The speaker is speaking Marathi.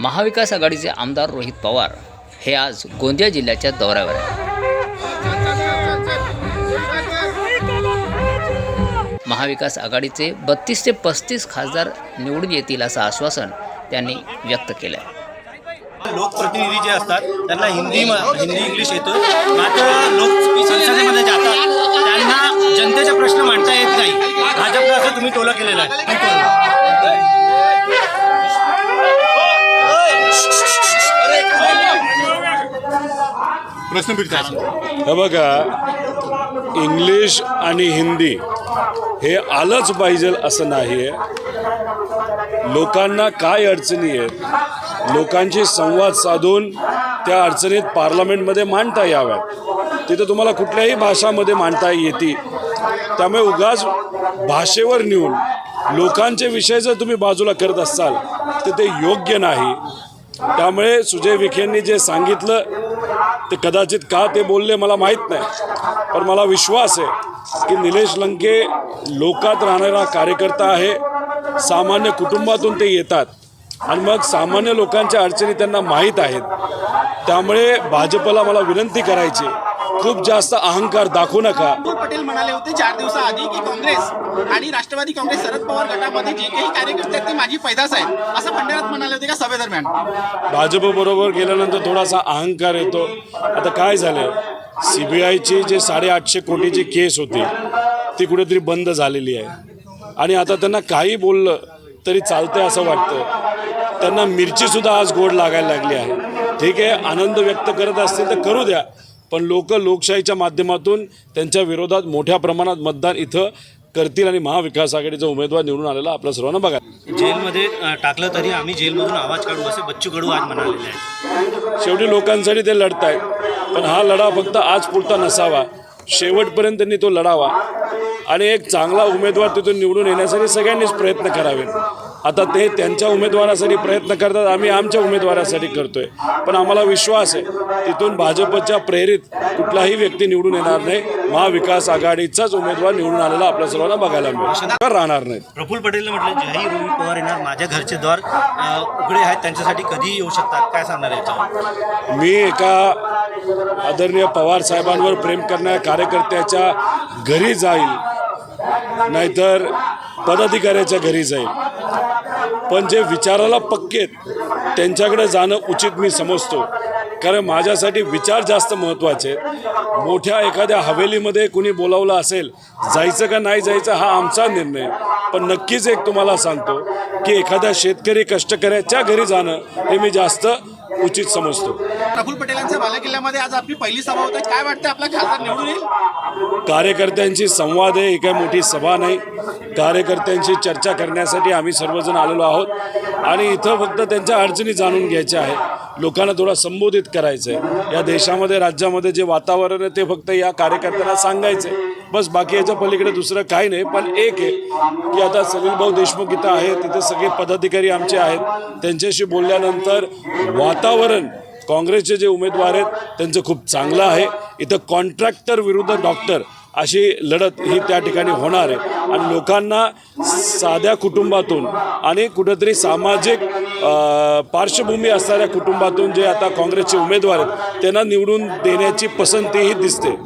महाविकास आघाडीचे आमदार रोहित पवार हे आज गोंदिया जिल्ह्याच्या दौऱ्यावर आहे महाविकास आघाडीचे बत्तीस ते पस्तीस खासदार निवडून येतील असं आश्वासन त्यांनी व्यक्त केलं आहे लोकप्रतिनिधी जे असतात त्यांना हिंदी हिंदी इंग्लिश येतो. मात्र प्रश्न हे बघा इंग्लिश आणि हिंदी हे आलंच पाहिजे असं नाही आहे लोकांना काय अडचणी आहेत? लोकांशी संवाद साधून त्या अडचणीत पार्लमेंटमध्ये मांडता याव्यात. तिथं तुम्हाला कुठल्याही भाषामध्ये मांडता येते त्यामुळे उगाच भाषेवर नेऊन लोकांचे विषय जर तुम्ही बाजूला करत असाल तर ते योग्य नाही. त्यामुळे सुजय विखेंनी जे सांगितलं ते कदाचित का ते बोलले मला माहीत नाही. पण मला विश्वास आहे की निलेश लंके लोकात राहणारा कार्यकर्ता आहे. सामान्य कुटुंबातून ते येतात. आणि मग सामान्य लोकांच्या अडचणी त्यांना माहीत आहेत. त्यामुळे भाजपला मला विनंती करायची खूप जास्त अहंकार दाखवू नका. पटेल म्हणाले होते चार दिवसाआधी की काँग्रेस आणि राष्ट्रवादी काँग्रेस शरद पवार गटामध्ये जे काही कार्यकर्ते आहेत ते माझी पैदास आहेत. असं भंडाऱ्यात म्हणाले होते का सभेदरम्यान? भाजपबरोबर गेल्यानंतर थोडासा अहंकार येतो. आता काय झालं सी बी आयची जे साडेआठशे कोटीची केस होती ती कुठेतरी बंद झालेली आहे. आणि आता त्यांना काही बोललं तरी चालतंय असं वाटतं. त्यांना मिरचीसुद्धा आज गोड लागायला लागली आहे. ठीक आहे आनंद व्यक्त करत असतील तर करू द्या. पण लोक लोकशाहीच्या माध्यमातून त्यांच्या विरोधात मोठ्या प्रमाणात मतदान इथं करतील आणि महाविकास आघाडीचा उमेदवार निवडून आलेला आपल्या सर्वांना बघा. जेलमध्ये टाकलं तरी आम्ही जेलमधून आवाज काढू असे बच्चू कडू आज म्हणालेले आहेत. शेवटी लोकांसाठी ते लढत आहेत पण हा लढा फक्त आज पुरता नसावा. शेवटपर्यंत त्यांनी तो लढावा. आणि एक चांगला उमेदवार तिथून निवडून येण्यासाठी सगळ्यांनीच प्रयत्न करावे आता ते त्यांच्या उमेदवारासाठी प्रयत्न करतात आम्ही आमच्या उमेदवारासाठी करतोय. पण आम्हाला विश्वास आहे तिथून भाजपच्या प्रेरित कुठलाही व्यक्ती निवडून येणार नाही. महाविकास आघाडीचाच उमेदवार निवडून आलेला आपल्या सर्वांना बघायला मिळेल. राहणार नाही? प्रफुल्ल पटेलने म्हटलं ज्याही रोहित पवार येणार माझ्या घरचे द्वार उघडे आहेत त्यांच्यासाठी कधीही येऊ शकतात. काय सांगणार याच्यावर? मी एका आदरणीय पवार साहेबांवर प्रेम करणाऱ्या कार्यकर्त्याच्या घरी जाईल नाहीतर पदाधिकाऱ्याच्या घरी जाईल. पण जे विचाराला पक्के आहेत त्यांच्याकडे जाणं उचित मी समजतो. कारण माझ्यासाठी विचार जास्त महत्त्वाचे. आहेत मोठ्या एखाद्या हवेलीमध्ये कुणी बोलावलं असेल जायचं का नाही जायचं हा आमचा निर्णय. पण नक्कीच एक तुम्हाला सांगतो की एखाद्या शेतकरी कष्टकऱ्याच्या घरी जाणं हे मी जास्त उचित समजतो. प्रफुल्ल पटेलांच्या बालेकिल्ल्यामध्ये आज आपली पहिली सभा होते. काय वाटतं आपला खासदार निवडून येईल? कार्यकर्त्यांची संवाद आहे ही काही मोठी सभा नाही. कार्यकर्त्यांशी चर्चा करण्यासाठी आम्ही सर्वजण आलेलो आहोत. आणि इथं फक्त त्यांच्या अडचणी जाणून घ्यायच्या आहे लोकांना थोडा संबोधित करायचं आहे या देशामध्ये राज्यामध्ये जे वातावरण आहे ते फक्त या कार्यकर्त्यांना सांगायचं आहे बस बाकी याच्या पलीकडे दुसरं काही नाही पण एक आहे की आता सलील भाऊ देशमुख इथं आहेत तिथे सगळे पदाधिकारी आमचे आहेत. त्यांच्याशी बोलल्यानंतर वातावरण काँग्रेसचे जे उमेदवार आहेत त्यांचं खूप चांगलं आहे. इथं कॉन्ट्रॅक्टर विरुद्ध डॉक्टर अशी लढत ही त्या ठिकाणी होणार आहे. आणि लोकांना साध्या कुटुंबातून आणि कुठंतरी सामाजिक पार्श्वभूमी असणाऱ्या कुटुंबातून जे आता काँग्रेसचे उमेदवार आहेत त्यांना निवडून देण्याची पसंतीही दिसते.